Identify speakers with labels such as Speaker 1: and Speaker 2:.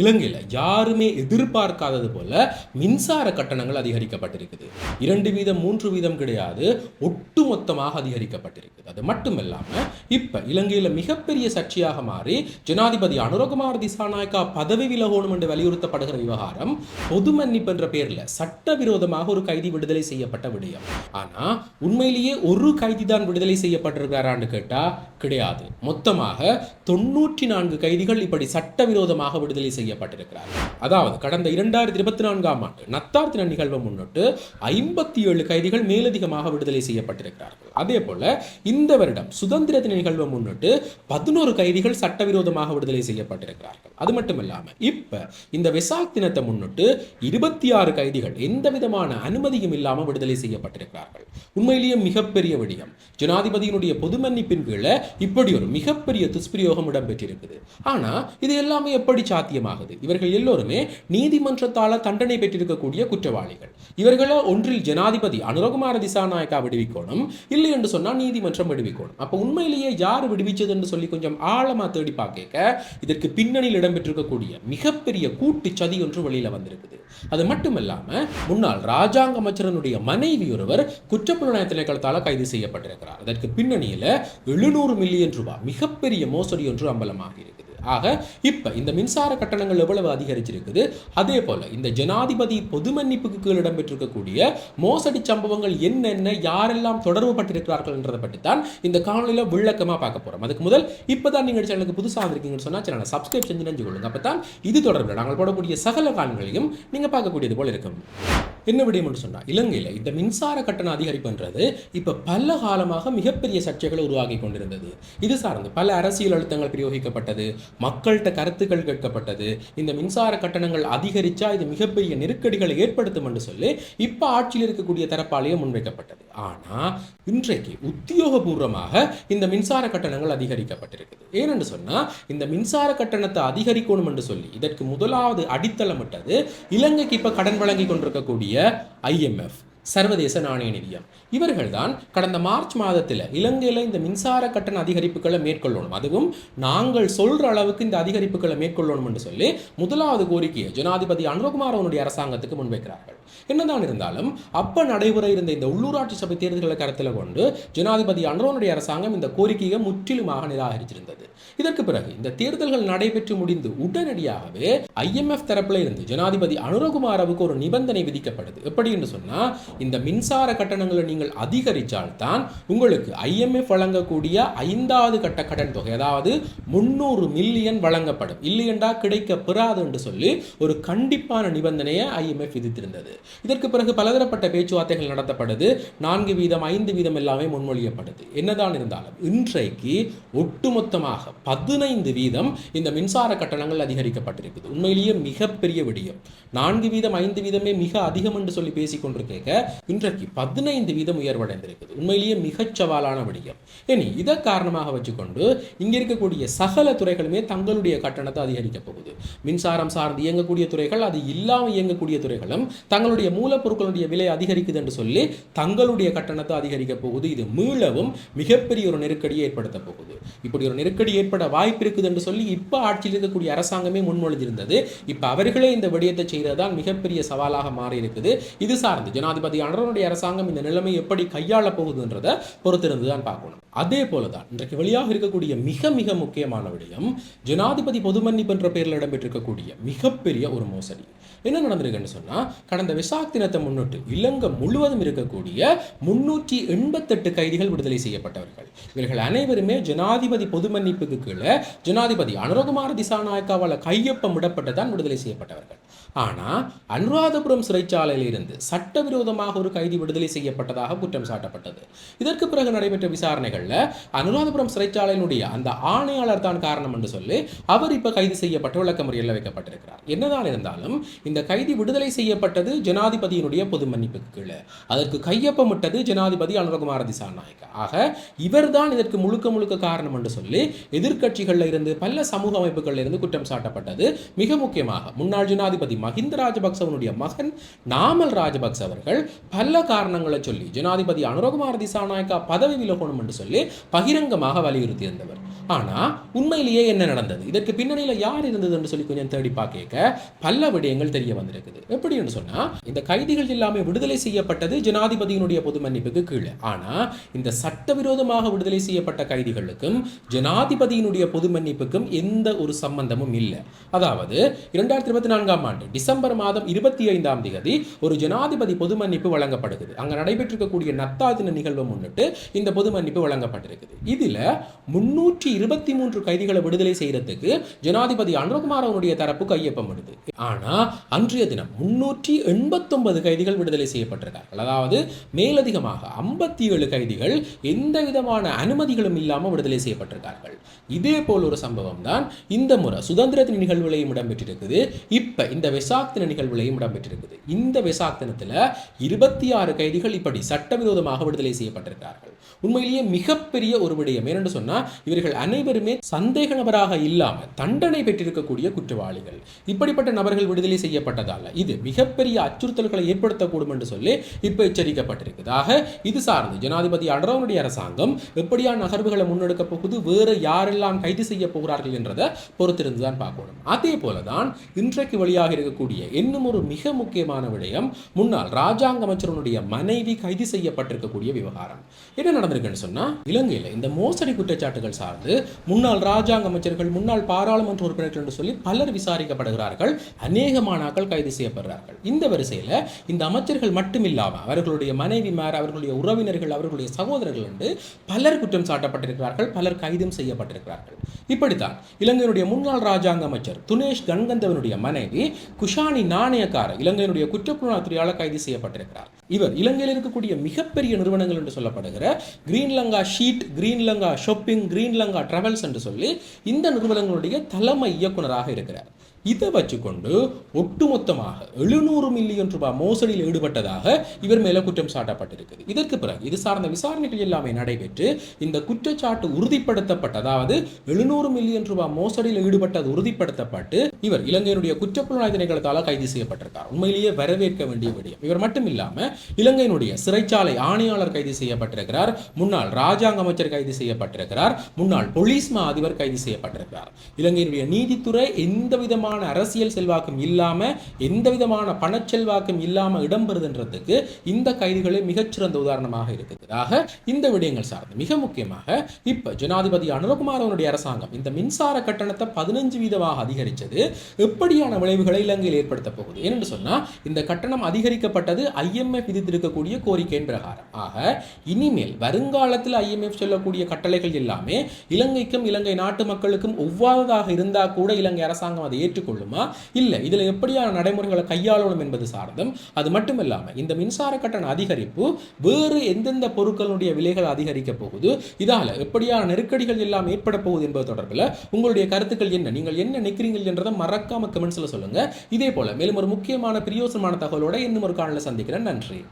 Speaker 1: இலங்கையில் யாருமே எதிர்பார்க்காதது போல மின்சார கட்டணங்கள் அதிகரிக்கப்பட்டிருக்குது. இரண்டு வீதம் மூன்று வீதம் கிடையாது ஒட்டுமொத்தமாக அதிகரிக்கப்பட்டிருக்குது. அது மட்டுமல்லாம இப்ப இலங்கையில் மிகப்பெரிய சர்ச்சையாக மாறி ஜனாதிபதி அனுரகுமார் திசாநாயக்கா பதவி விலகணும் என்று வலியுறுத்தப்படுகிற விவகாரம் பொது மன்னிப்பு என்ற பேர்ல சட்டவிரோதமாக ஒரு கைதி விடுதலை செய்யப்பட்ட விடயம். ஆனா உண்மையிலேயே ஒரு கைதி தான் விடுதலை செய்யப்பட்டிருக்கிறாரான்னு கேட்டா கிடையாது. மொத்தமாக தொண்ணூற்றி நான்கு கைதிகள் இப்படி சட்டவிரோதமாக விடுதலை செய்ய செய்யப்பட்டிருக்கிறார். அதாவது கடந்த இரண்டாயிரத்தி இருபத்தி நான்காம் ஆண்டு நத்தார் தின நிகழ்வை முன்னிட்டு ஐம்பத்தி ஏழு கைதிகள் மேலதிகமாக விடுதலை செய்யப்பட்டிருக்கிறார்கள். அதே போல இந்த வருடம் சுதந்திர தின நிகழ்வை முன்னிட்டு பதினோரு கைதிகள் சட்டவிரோதமாக விடுதலை செய்யப்பட்டிருக்கிறார்கள். அது மட்டும் இல்லாம இப்ப இந்த வெசாக் தினத்தை முன்னிட்டு இருபத்தி ஆறு கைதிகள் எந்த விதமான அனுமதியும் இல்லாமல் விடுதலை செய்யப்பட்டிருக்கிறார்கள். உண்மையிலேயே மிகப்பெரிய விடயம். ஜனாதிபதியினுடைய பொது மன்னிப்பின் கீழே இப்படி ஒரு மிகப்பெரிய துஷ்பிரயோகம் இடம்பெற்றிருக்குது. ஆனா இது எல்லாமே எப்படி சாத்தியமாக ஆகுது இவர்கள் எல்லோருமே நீதிமன்றத்தால் தண்டனை பெற்றிருக்கக்கூடிய குற்றவாளிகள். இவர்களை ஒன்றில் ஜனாதிபதி அனுரகுமார திசாநாயக்கா விடுவிக்கணும் இல்லை என்று சொன்னால் நீதிமன்றம் விடுவிக்கணும். அப்போ உண்மையிலேயே யார் விடுவிச்சது என்று சொல்லி கொஞ்சம் ஆழமாக தேடி பார்க்க இதற்கு பின்னணியில் இடம்பெற்றிருக்கக்கூடிய மிகப்பெரிய கூட்டு சதி ஒன்று வெளியில வந்திருக்குது. அது மட்டுமல்லாமல் முன்னாள் ராஜாங்க அமைச்சரனுடைய மனைவி ஒருவர் குற்றப்புலனாய திணைக்களத்தால் கைது செய்யப்பட்டிருக்கிறார். அதற்கு பின்னணியில எழுநூறு மில்லியன் ரூபாய் மிகப்பெரிய மோசடி ஒன்று அம்பலமாக இருக்குது. ஆக இப்ப இந்த மின்சார கட்டணங்கள் எவ்வளவு அதிகரிச்சிருக்குது? அதே போல இந்த ஜனாதிபதி பொது மன்னிப்புக்கு கீழ் இடம்பெற்றிருக்கக்கூடிய மோசடி சம்பவங்கள் என்னென்ன யாரெல்லாம் தொடர்பு பட்டிருக்கிறார்கள் என்றதை பற்றி தான் இந்த காணொலியில் விளக்கமாக பார்க்க போறோம். அதுக்கு முதல் இப்பதான் நீங்க சேனலுக்கு புதுசாக வந்திருக்கீங்கன்னு சொன்னால் சேனலை சப்ஸ்கிரைப் செஞ்சு நினைஞ்சு கொள்ளுங்க. அப்பதான் இது தொடர்பில் நாங்கள் போடக்கூடிய சகல காணொலிகளையும் நீங்க பார்க்கக்கூடியது போல இருக்கும். என்ன விடயம் என்று சொன்னா இலங்கையில் இந்த மின்சார கட்டண அதிகரிப்புன்றது இப்ப பல காலமாக மிகப்பெரிய சர்ச்சைகளை உருவாகி கொண்டிருந்தது. இது சார்ந்து பல அரசியல் அழுத்தங்கள் பிரயோகிக்கப்பட்டது மக்கள்கிட்ட கருத்துக்கள் கேட்கப்பட்டது. இந்த மின்சார கட்டணங்கள் அதிகரிச்சா இது மிகப்பெரிய நெருக்கடிகளை ஏற்படுத்தும் என்று சொல்லி இப்ப ஆட்சியில் இருக்கக்கூடிய தரப்பாலேயே முன்வைக்கப்பட்டது. ஆனா இன்றைக்கு உத்தியோகபூர்வமாக இந்த மின்சார கட்டணங்கள் அதிகரிக்கப்பட்டிருக்குது. ஏனென்று சொன்னா இந்த மின்சார கட்டணத்தை அதிகரிக்கணும் என்று சொல்லி இதற்கு முதலாவது அடித்தளமிட்டது இலங்கைக்கு இப்ப கடன் வழங்கி கொண்டிருக்கக்கூடிய ஐஎம்எஃப் சர்வதேச நாணய நிதியம். இவர்கள் தான் கடந்த மார்ச் மாதத்தில் இலங்கையில் இந்த மின்சார கட்டண அதிகரிப்புகளை மேற்கொள்ளணும். அதுவும் நாங்கள் சொல்ற அளவுக்கு இந்த அதிகரிப்புகளை மேற்கொள்ளணும் என்று சொல்லி முதலாவது கோரிக்கையை ஜனாதிபதி அனுரகுமார் அவனுடைய அரசாங்கத்துக்கு முன்வைக்கிறார்கள். என்னதான் இருந்தாலும் அப்ப நடைபெற இருந்த இந்த உள்ளூராட்சி சபை தேர்தல்களை கருத்தில் கொண்டு ஜனாதிபதி அனுரவனுடைய அரசாங்கம் இந்த கோரிக்கையை முற்றிலுமாக நிராகரிச்சிருந்தது. இதற்கு பிறகு இந்த தேர்தல்கள் நடைபெற்று முடிந்து உடனடியாகவே ஐஎம்எஃப் தரப்புல இருந்து ஜனாதிபதி அனுரகுமாரவுக்கு ஒரு நிபந்தனை விதிக்கப்படுது. எப்படி என்று சொன்னா இந்த மின்சார கட்டணங்களை நீங்கள் அதிகரித்தால்தான் உங்களுக்கு ஐஎம்எஃப் வழங்கக்கூடிய ஐந்தாவது கட்ட கடன் தொகை அதாவது முந்நூறு மில்லியன் வழங்கப்படும். இல்லையென்றா கிடைக்க பெறாது என்று சொல்லி ஒரு கண்டிப்பான நிபந்தனையை ஐஎம்எஃப் விதித்திருந்தது. இதற்கு பிறகு பலதரப்பட்ட பேச்சுவார்த்தைகள் நடத்தப்படுது. நான்கு வீதம் ஐந்து வீதம் எல்லாமே முன்மொழியப்படுது. என்னதான் இருந்தாலும் இன்றைக்கு ஒட்டுமொத்தமாக பதினைந்து வீதம் இந்த மின்சார கட்டணங்கள் அதிகரிக்கப்பட்டிருக்குது. உண்மையிலேயே மிகப்பெரிய விடியம். நான்கு வீதம் ஐந்து வீதமே மிக அதிகம் என்று சொல்லி பேசிக்கொண்டிருக்க இன்றைக்கு பதினைந்து வீதம் உயர்வடைந்திருக்குது உண்மையிலேயே மிகச் சவாலான விடயம். இனி இதை காரணமாக வச்சுக்கொண்டு இங்கே இருக்கக்கூடிய சகல துறைகளுமே தங்களுடைய கட்டணத்தை அதிகரிக்க போகுது. மின்சாரம் சார்ந்து இயங்கக்கூடிய துறைகள் அது இல்லாமல் இயங்கக்கூடிய துறைகளும் தங்களுடைய மூலப்பொருட்களுடைய விலை அதிகரிக்குது என்று சொல்லி தங்களுடைய கட்டணத்தை அதிகரிக்க போகுது. இது மீளவும் மிகப்பெரிய ஒரு நெருக்கடியை ஏற்படுத்த போகுது. இப்படி ஒரு நெருக்கடி ஏற்பட வாய்ப்பு இருக்குது என்று சொல்லி இப்போ ஆட்சியில் இருக்கக்கூடிய அரசாங்கமே முன்மொழிந்திருந்தது. இப்போ அவர்களே இந்த விடயத்தை செய்ததுதான் மிகப்பெரிய சவாலாக மாறி இருக்குது இது சார்ந்து ஜனாதிபதி அனரனுடைய அரசாங்கம் இந்த நிலைமை எப்படி கையாள போகுதுன்றதை பொறுத்திருந்து தான் பார்க்கணும். அதே போலதான் இன்றைக்கு வெளியாக இருக்கக்கூடிய மிக மிக முக்கியமான விடயம் ஜனாதிபதி பொது மன்னிப்பு என்ற பெயரில் இடம்பெற்றிருக்கக்கூடிய மிகப்பெரிய ஒரு மோசடி. என்ன நடந்திருக்குன்னு சொன்னா கடந்த விசாக் தினத்தை முன்னிட்டு இலங்கை முழுவதும் இருக்கக்கூடிய முன்னூற்றி எண்பத்தெட்டு கைதிகள் விடுதலை செய்யப்பட்டவர்கள். இவர்கள் அனைவருமே ஜனாதிபதி பொது மன்னிப்புக்கு கீழே ஜனாதிபதி அனுரகுமார திசாநாயக்காவால் கையொப்பம் விடப்பட்டு விடுதலை செய்யப்பட்டவர்கள். ஆனால் அனுராதபுரம் சிறைச்சாலையிலிருந்து சட்டவிரோதமாக ஒரு கைதி விடுதலை செய்யப்பட்டதாக குற்றம் சாட்டப்பட்டது. இதற்கு பிறகு நடைபெற்ற விசாரணைகளில் அனுராதபுரம் சிறைச்சாலையினுடைய அந்த ஆணையாளர் தான் காரணம் என்று சொல்லி அவர் இப்போ கைது செய்யப்பட்டு விளக்கமறியலில் வைக்கப்பட்டிருக்கிறார். என்னதான் இருந்தாலும் இந்த கைதி விடுதலை செய்யப்பட்டது ஜனாதிபதியினுடைய பொது மன்னிப்புக்கு கீழே. அதற்கு கையொப்பமிட்டது ஜனாதிபதி அனுரகுமார திசாநாயக்கா. ஆக இவர்தான் இதற்கு முழுக்க முழுக்க காரணம் என்று சொல்லி எதிர்கட்சிகளில் இருந்து பல சமூக அமைப்புகளில் இருந்து குற்றம் சாட்டப்பட்டது மிக முக்கியமாக முன்னாள் ஜனாதிபதி ஜனாதிபதி மஹிந்த ராஜபக்சவனுடைய மகன் நாமல் ராஜபக்ச அவர்கள் பல காரணங்களை சொல்லி ஜனாதிபதி அனுரகுமார் திசாநாயக்கா பதவி விலகணும் என்று சொல்லி பகிரங்கமாக வலியுறுத்தி இருந்தவர். ஆனால் உண்மையிலேயே என்ன நடந்தது? இதற்கு பின்னணியில் யார் இருந்தது என்று சொல்லி கொஞ்சம் தேடி பார்க்க பல விடயங்கள் தெரிய வந்திருக்குது. எப்படி என்று சொன்னால் இந்த கைதிகள் எல்லாமே விடுதலை செய்யப்பட்டது ஜனாதிபதியினுடைய பொது மன்னிப்புக்கு கீழே. ஆனால் இந்த சட்டவிரோதமாக விடுதலை செய்யப்பட்ட கைதிகளுக்கும் ஜனாதிபதியினுடைய பொது மன்னிப்புக்கும் எந்த ஒரு சம்பந்தமும் இல்லை. அதாவது இரண்டாயிரத்தி இருபத்தி நான்காம் ஆண்டு டிசம்பர் மாதம் இருபத்தி ஐந்தாம் தேதி ஒரு ஜனாதிபதி பொது மன்னிப்பு வழங்கப்படுகிறது. அங்கே நடைபெற்றிருக்கக்கூடிய நத்தா தின நிகழ்வை முன்னிட்டு இந்த பொது மன்னிப்பு வழங்கப்பட்டிருக்குது. இதில் முன்னூற்றி இருபத்தி மூன்று கைதிகளை விடுதலை செய்யறதுக்கு ஜனாதிபதி அனுரகுமார் அவனுடைய தரப்பு கையொப்பமிடுது. ஆனால் அன்றைய தினம் முன்னூற்றி எண்பத்தொன்பது கைதிகள் விடுதலை செய்யப்பட்டிருக்கார்கள். அதாவது மேலதிகமாக ஐம்பத்தி ஏழு கைதிகள் எந்த விதமான அனுமதிகளும் இல்லாமல் விடுதலை செய்யப்பட்டிருக்கார்கள். இதே போல் ஒரு சம்பவம் தான் இந்த முறை சுதந்திர தின நிகழ்வுலையும் இடம்பெற்றிருக்குது. இப்போ இந்த வெசாக் தின நிகழ்வுலையும் இடம்பெற்றிருக்குது. இந்த வெசாக் இருபத்தி ஆறு கைதிகள் இப்படி சட்டவிரோதமாக விடுதலை செய்யப்பட்டிருக்கிறார்கள். உண்மையிலேயே மிகப்பெரிய ஒரு விடயம். ஏனென்று சொன்னால் இவர்கள் அனைவருமே சந்தேக நபராக இல்லாம தண்டனை பெற்றிருக்கக்கூடிய குற்றவாளிகள். இப்படிப்பட்ட நபர்கள் விடுதலை செய்யப்பட்டதால் இது மிகப்பெரிய அச்சுறுத்தல்களை ஏற்படுத்தக்கூடும் என்று சொல்லி இப்ப எச்சரிக்கப்பட்டிருக்குது. இது சார்ந்து ஜனாதிபதி அடரவனுடைய அரசாங்கம் எப்படியான நகர்வுகளை முன்னெடுக்க போகுது வேறு யாரெல்லாம் கைது செய்ய போகிறார்கள் என்றதை பொறுத்திருந்து தான் பார்க்கணும். அதே போலதான் இன்றைக்கு வெளியாக இருக்கக்கூடிய இன்னும் ஒரு மிக முக்கியமான விடயம் முன்னாள் ராஜாங்க அமைச்சருடைய மனைவி கைது செய்யப்பட்டிருக்கக்கூடிய விவகாரம். என்ன நடந்திருக்குன்னு சொன்னா இலங்கையில் இந்த மோசடி குற்றச்சாட்டுகள் சார்ந்து முன்னாள் ராஜாங்க அமைச்சர்கள் முன்னாள் பாராளுமன்ற உறுப்பினர்கள் என்று சொல்லி பலர் விசாரிக்கப்படுகிறார்கள். அநேக மாணாக்கள் கைது செய்யப்படுறார்கள் இந்த வரிசையில் இந்த அமைச்சர்கள் மட்டுமில்லாம அவர்களுடைய மனைவிமார் அவர்களுடைய உறவினர்கள் அவர்களுடைய சகோதரர்கள் என்று பலர் குற்றம் சாட்டப்பட்டிருக்கிறார்கள் பலர் கைதும் செய்யப்பட்டிருக்கிறார்கள். இப்படித்தான் இலங்கையினுடைய முன்னாள் ராஜாங்க அமைச்சர் துனேஷ் கன்கந்தவனுடைய மனைவி குஷானி நாணயக்கார இலங்கையினுடைய குற்றப்புலனாய்வுத்துறையால் கைது செய்யப்பட்டிருக்கிறார். இவர் இலங்கையில் இருக்கக்கூடிய மிகப்பெரிய நிறுவனங்கள் என்று சொல்லப்படுகிற Greenlanka sheet Greenlanka shopping Greenlanka travels என்று சொல்லி இந்த நிறுவனங்களுடைய தலைமை இயக்குனராக இருக்கிறார். இதை வச்சுக்கொண்டு ஒட்டுமொத்தமாக எழுநூறு மில்லியன் ரூபாய் மோசடியில் ஈடுபட்டதாக இவர் மேல குற்றம் சாட்டப்பட்டிருக்குது இதற்கு பிறகு இது சார்ந்த விசாரணைகள் எல்லாமே நடைபெற்று இந்த குற்றச்சாட்டு உறுதிப்படுத்தப்பட்ட அதாவது எழுநூறு மில்லியன் ரூபாய் மோசடியில் ஈடுபட்டது உறுதிப்படுத்தப்பட்டு இவர் இலங்கையினுடைய குற்றப்புலனாய் திணைக்களத்தால் கைது செய்யப்பட்டிருக்கார். உண்மையிலேயே வரவேற்க வேண்டிய விடயம். இவர் மட்டும் இல்லாம இலங்கையினுடைய சிறைச்சாலை ஆணையாளர் கைது செய்யப்பட்டிருக்கிறார். முன்னாள் ராஜாங்க அமைச்சர் கைது செய்யப்பட்டிருக்கிறார். முன்னாள் போலீஸ் மா அதிபர் கைது செய்யப்பட்டிருக்கிறார். இலங்கையினுடைய நீதித்துறை எந்த விதமான அரசியல் செல்வாக்கும் இல்லாம எந்த விதமான பணச்செல்வாக்கும் இல்லாமல் இடம்பெறுதுன்றதுக்கு இந்த கைதுகளே மிகச்சிறந்த உதாரணமாக இருக்கிறதாக இந்த விடயங்கள் சார்ந்து மிக முக்கியமாக இப்போ ஜனாதிபதி அனுரகுமார் அவருடைய அரசாங்கம் இந்த மின்சார கட்டணத்தை பதினஞ்சு வீதமாக அதிகரிச்சது. எப்படியான விளைவுகளை இலங்கையில் ஏற்படுத்த போகுது? ஏனென்று சொன்னா இந்த கட்டணம் அதிகரிக்கப்பட்டது ஐஎம்எஃப் விதித்திருக்கக்கூடிய கோரிக்கையின் பிரகாரம். ஆக இனிமேல் வருங்காலத்தில் ஐஎம்எஃப் சொல்லக்கூடிய கட்டளைகள் எல்லாமே இலங்கைக்கும் இலங்கை நாட்டு மக்களுக்கும் ஒவ்வாததாக இருந்தால் கூட இலங்கை அரசாங்கம் அதை ஏற்றுக்கொள்ளுமா? இல்லை இதுல எப்படியான நடைமுறைகளை கையாளணும் என்பது சார்ந்தும் அது மட்டும் இந்த மின்சார கட்டண அதிகரிப்பு வேறு எந்தெந்த பொருட்களுடைய விலைகள் அதிகரிக்க போகுது இதால எப்படியான நெருக்கடிகள் எல்லாம் ஏற்பட போகுது என்பது தொடர்பில் உங்களுடைய கருத்துக்கள் என்ன? நீங்கள் என்ன நினைக்கிறீர்கள் என்றதை மறக்காம கமெண்ட்ஸில் சொல்லுங்க. இதே போல மேலும் ஒரு முக்கியமான பிரியோசனமான தகவலோட இன்னும் ஒரு காணல சந்திக்கிறேன். நன்றி.